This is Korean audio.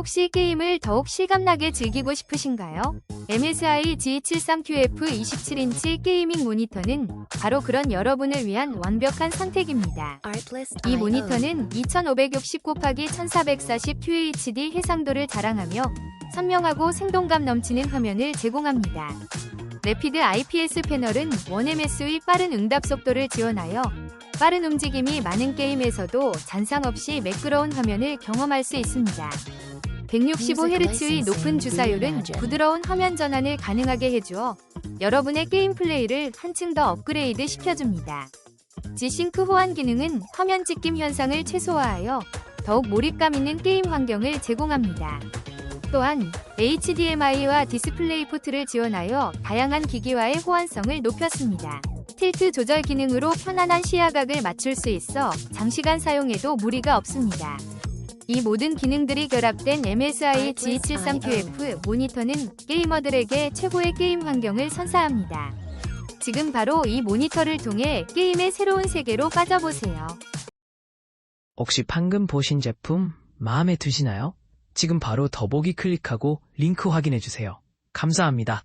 혹시 게임을 더욱 실감나게 즐기고 싶으신가요? MSI G73QF 27인치 게이밍 모니터는 바로 그런 여러분을 위한 완벽한 선택입니다. 이 모니터는 2560 곱하기 1440 QHD 해상도를 자랑하며 선명하고 생동감 넘치는 화면을 제공합니다. 레피드 IPS 패널은 1MS의 빠른 응답 속도를 지원하여 빠른 움직임이 많은 게임에서도 잔상 없이 매끄러운 화면을 경험할 수 있습니다. 165Hz의 높은 주사율은 부드러운 화면 전환을 가능하게 해주어 여러분의 게임 플레이를 한층 더 업그레이드 시켜줍니다. G싱크 호환 기능은 화면 찍힘 현상을 최소화하여 더욱 몰입감 있는 게임 환경을 제공합니다. 또한 HDMI와 디스플레이 포트를 지원하여 다양한 기기와의 호환성을 높였습니다. 틸트 조절 기능으로 편안한 시야각을 맞출 수 있어 장시간 사용해도 무리가 없습니다. 이 모든 기능들이 결합된 MSI G73QF 모니터는 게이머들에게 최고의 게임 환경을 선사합니다. 지금 바로 이 모니터를 통해 게임의 새로운 세계로 빠져보세요. 혹시 방금 보신 제품 마음에 드시나요? 지금 바로 더보기 클릭하고 링크 확인해주세요. 감사합니다.